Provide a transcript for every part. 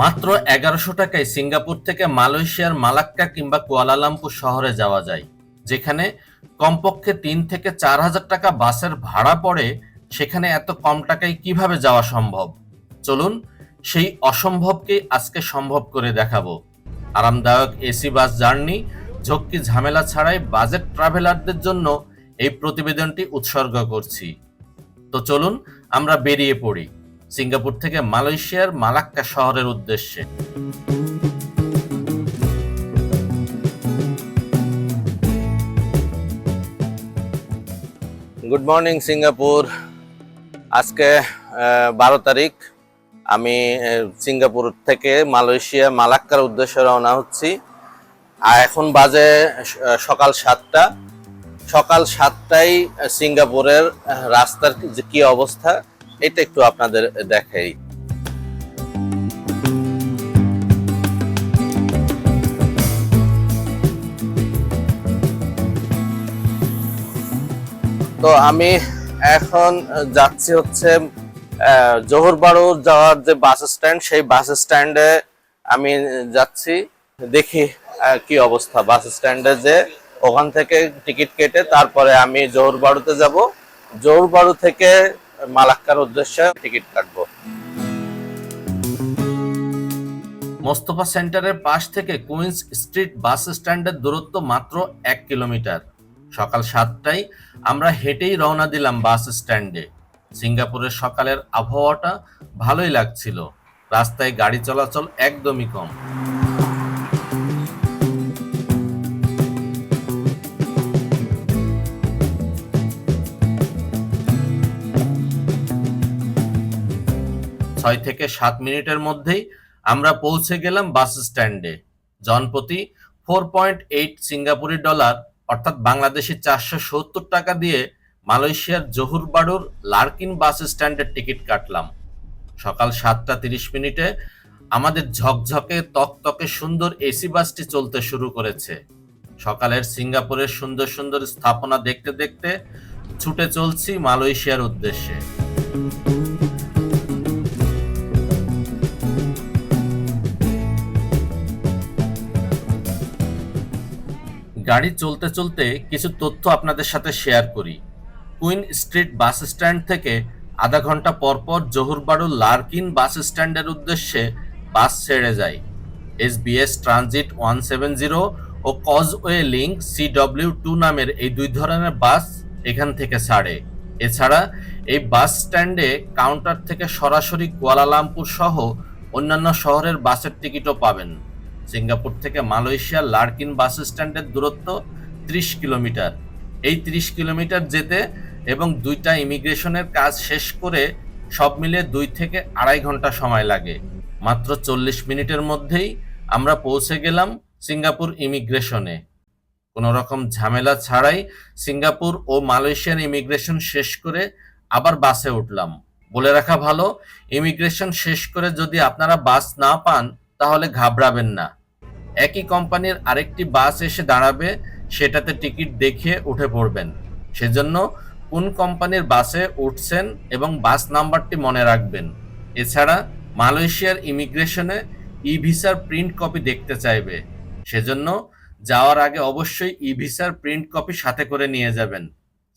মাত্র এগারোশো টাকায় সিঙ্গাপুর থেকে মালয়েশিয়ার মালাক্কা কিংবা কুয়ালালামপুর শহরে যাওয়া যায়, যেখানে কমপক্ষে তিন থেকে চার হাজার টাকা বাসের ভাড়া পড়ে সেখানে এত কম টাকায় কীভাবে যাওয়া সম্ভব? চলুন সেই অসম্ভবকে আজকে সম্ভব করে দেখাবো। আরামদায়ক এসি বাস জার্নি, ঝক্কি ঝামেলা ছাড়াই বাজেট ট্রাভেলারদের জন্য এই প্রতিবেদনটি উৎসর্গ করছি। তো চলুন আমরা বেরিয়ে পড়ি। সিঙ্গাপুর থেকে মালয়েশিয়ার মালাক্কা শহরের উদ্দেশ্যে। গুড মর্নিং সিঙ্গাপুর আজকে বারো তারিখ। আমি সিঙ্গাপুর থেকে মালয়েশিয়া মালাক্কার উদ্দেশ্যে রওনা হচ্ছি। আর এখন বাজে সকাল সাতটা। সকাল সাতটায় সিঙ্গাপুরের রাস্তার যে কি অবস্থা এটা একটু আপনাদের দেখাই। তো আমি এখন যাচ্ছি হচ্ছে জোহরবাড়ু যাওয়ার যে বাস স্ট্যান্ড, সেই বাস স্ট্যান্ডে আমি যাচ্ছি। দেখি কি অবস্থা। বাস স্ট্যান্ডে যে ওখান থেকে টিকিট কেটে তারপরে আমি জোহরবাড়ুতে যাব। জোহরবাড়ু থেকে মালাক্কার উদ্দেশ্যে টিকিট কাটবো। মোস্তফা সেন্টারের পাশ থেকে কুইন্স স্ট্রিট বাস স্ট্যান্ডের দূরত্ব মাত্র এক কিলোমিটার। সকাল সাতটায় আমরা হেঁটেই রওনা দিলাম বাস স্ট্যান্ডে। সিঙ্গাপুরের সকালের আবহাওয়াটা ভালোই লাগছিল। রাস্তায় গাড়ি চলাচল একদমই কম। ছয় থেকে সাত মিনিটের মধ্যেই আমরা পৌঁছে গেলাম বাস স্ট্যান্ডে। জনপ্রতি ফোর পয়েন্ট এইট সিঙ্গাপুরি ডলার, অর্থাৎ বাংলাদেশি চারশো সত্তর টাকা দিয়ে মালয়েশিয়ার জহুরবাড়ুর লার্কিন বাস স্ট্যান্ডের টিকিট কাটলাম। সকাল সাতটা তিরিশ মিনিটে আমাদের ঝকঝকে, তকতকে সুন্দর এসি বাসটি চলতে শুরু করেছে। সকালের সিঙ্গাপুরের সুন্দর সুন্দর স্থাপনা দেখতে দেখতে ছুটে চলছি মালয়েশিয়ার উদ্দেশ্যে। গাড়ি চলতে চলতে কিছু তথ্য আপনাদের সাথে শেয়ার করি। কুইন স্ট্রিট বাস স্ট্যান্ড থেকে আধা ঘণ্টা পরপর পর জহুরবাড়ু লার্কিন বাস স্ট্যান্ডের উদ্দেশ্যে বাস ছেড়ে যায়। S SBS transit one seven zero ও কজওয়ে লিঙ্ক সিডব্লিউ টু নামের এই দুই ধরনের বাস এখান থেকে ছাড়ে। এছাড়া এই বাস স্ট্যান্ডে কাউন্টার থেকে সরাসরি কুয়ালালামপুর সহ অন্যান্য শহরের বাসের টিকিটও পাবেন। সিঙ্গাপুর থেকে মালয়েশিয়ার লার্কিন বাস স্ট্যান্ডের দূরত্ব ত্রিশ কিলোমিটার। এই ত্রিশ কিলোমিটার যেতে এবং দুইটা ইমিগ্রেশনের কাজ শেষ করে সব মিলে দুই থেকে আড়াই ঘণ্টা সময় লাগে। মাত্র চল্লিশ মিনিটের মধ্যেই আমরা পৌঁছে গেলাম সিঙ্গাপুর ইমিগ্রেশনে। কোনো রকম ঝামেলা ছাড়াই সিঙ্গাপুর ও মালয়েশিয়ার ইমিগ্রেশন শেষ করে আবার বাসে উঠলাম। বলে রাখা ভালো, ইমিগ্রেশন শেষ করে যদি আপনারা বাস না পান, তাহলে ঘাবড়াবেন না। একই কোম্পানির আরেকটি বাস এসে দাঁড়াবে, সেটাতে টিকিট দেখে উঠে পড়বেন। সেজন্য কোন কোম্পানির বাসে উঠছেন এবং বাস নাম্বারটি মনে রাখবেন। এছাড়া মালয়েশিয়ার ইমিগ্রেশনে ই ভিসার প্রিন্ট কপি দেখতে চাইবে। সেজন্য যাওয়ার আগে অবশ্যই ই ভিসার প্রিন্ট কপি সাথে করে নিয়ে যাবেন।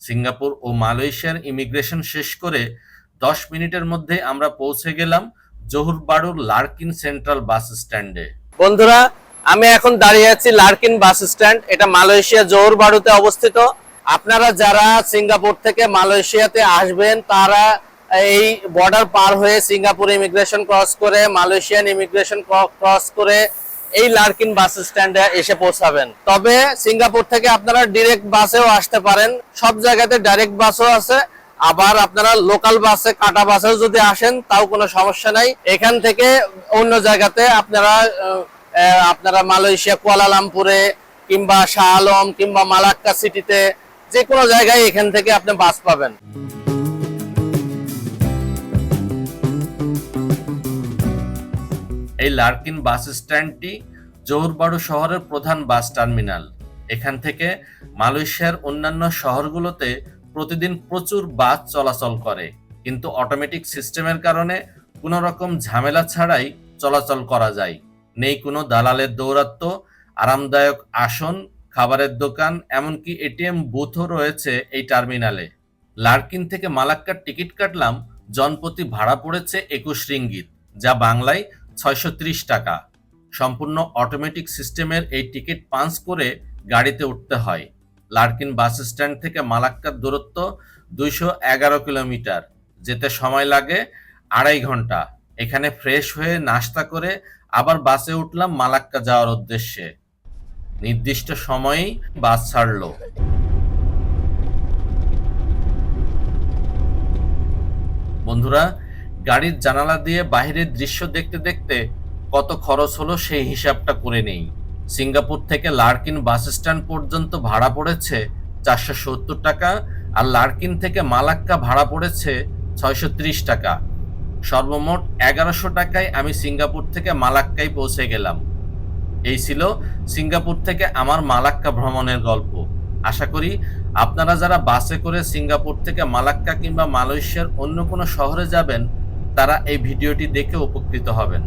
সিঙ্গাপুর ও মালয়েশিয়ার ইমিগ্রেশন শেষ করে দশ মিনিটের মধ্যে আমরা পৌঁছে গেলাম জহুরবাড়ুর লার্কিন সেন্ট্রাল বাস স্ট্যান্ডে। বন্ধুরা আমি এখন দাঁড়িয়ে আছি লার্কিন বাস স্ট্যান্ড। এটা মালয়েশিয়া জহুরবাড়ুতে অবস্থিত। আপনারা যারা সিঙ্গাপুর থেকে মালয়েশিয়াতে আসবেন, তারা এই বর্ডার পার হয়ে সিঙ্গাপুর ইমিগ্রেশন ক্রস করে, মালয়েশিয়ান ইমিগ্রেশন ক্রস করে এই লার্কিন বাস স্ট্যান্ডে এসে পৌঁছাবেন। তবে সিঙ্গাপুর থেকে আপনারা ডিরেক্ট বাসেও আসতে পারেন। সব জায়গাতে ডাইরেক্ট বাসও আছে। আবার আপনারা লোকাল বাসে, কাটা বাসেও যদি আসেন, তাও কোনো সমস্যা নাই। এখান থেকে অন্য জায়গাতে আপনারা আপনারা মালয়েশিয়া, কুয়ালালামপুরে কিংবা শাহ আলম কিংবা মালাক্কা সিটিতে যে কোনো জায়গায় এখান থেকে আপনি বাস পাবেন। এই লার্কিন বাস স্ট্যান্ডটি জোহরবাড়ু শহরের প্রধান বাস টার্মিনাল। এখান থেকে মালয়েশিয়ার অন্যান্য শহরগুলোতে প্রতিদিন প্রচুর বাস চলাচল করে, কিন্তু অটোমেটিক সিস্টেমের কারণে কোনো রকম ঝামেলা ছাড়াই চলাচল করা যায়। নেই কোনো দালালের দৌরাত্ম্য, আরামদায়ক আসন, খাবারের দোকান, এমনকি এটিএম বুথও রয়েছে এই টার্মিনালে। লার্কিন থেকে মালাক্কার টিকিট কাটলাম জনপ্রতি ভাড়া পড়েছে একুশ রিঙ্গিত, যা বাংলায় ছয়শো টাকা। সম্পূর্ণ অটোমেটিক সিস্টেমের এই টিকিট পাঞ্চ করে গাড়িতে উঠতে হয়। লার্কিন বাস স্ট্যান্ড থেকে মালাক্কার দূরত্ব দুইশো এগারো কিলোমিটার, যেতে সময় লাগে আড়াই ঘণ্টা। এখানে ফ্রেশ হয়ে নাস্তা করে আবার বাসে উঠলাম মালাক্কা যাওয়ার উদ্দেশ্যে। নির্দিষ্ট সময়েই বাস ছাড়লো। বন্ধুরা, গাড়ির জানালা দিয়ে বাইরের দৃশ্য দেখতে দেখতে কত খরচ হলো সেই হিসাবটা করে নেই। সিঙ্গাপুর থেকে লার্কিন বাস স্ট্যান্ড পর্যন্ত ভাড়া পড়েছে চারশো সত্তর টাকা আর লার্কিন থেকে মালাক্কা ভাড়া পড়েছে ছয়শো ত্রিশ টাকা। সর্বমোট এগারোশো টাকায় আমি সিঙ্গাপুর থেকে মালাক্কায় পৌঁছে গেলাম। এই ছিল সিঙ্গাপুর থেকে আমার মালাক্কা ভ্রমণের গল্প। আশা করি আপনারা যারা বাসে করে সিঙ্গাপুর থেকে মালাক্কা কিংবা মালয়েশিয়ার অন্য কোনো শহরে যাবেন, তারা এই ভিডিওটি দেখে উপকৃত হবেন।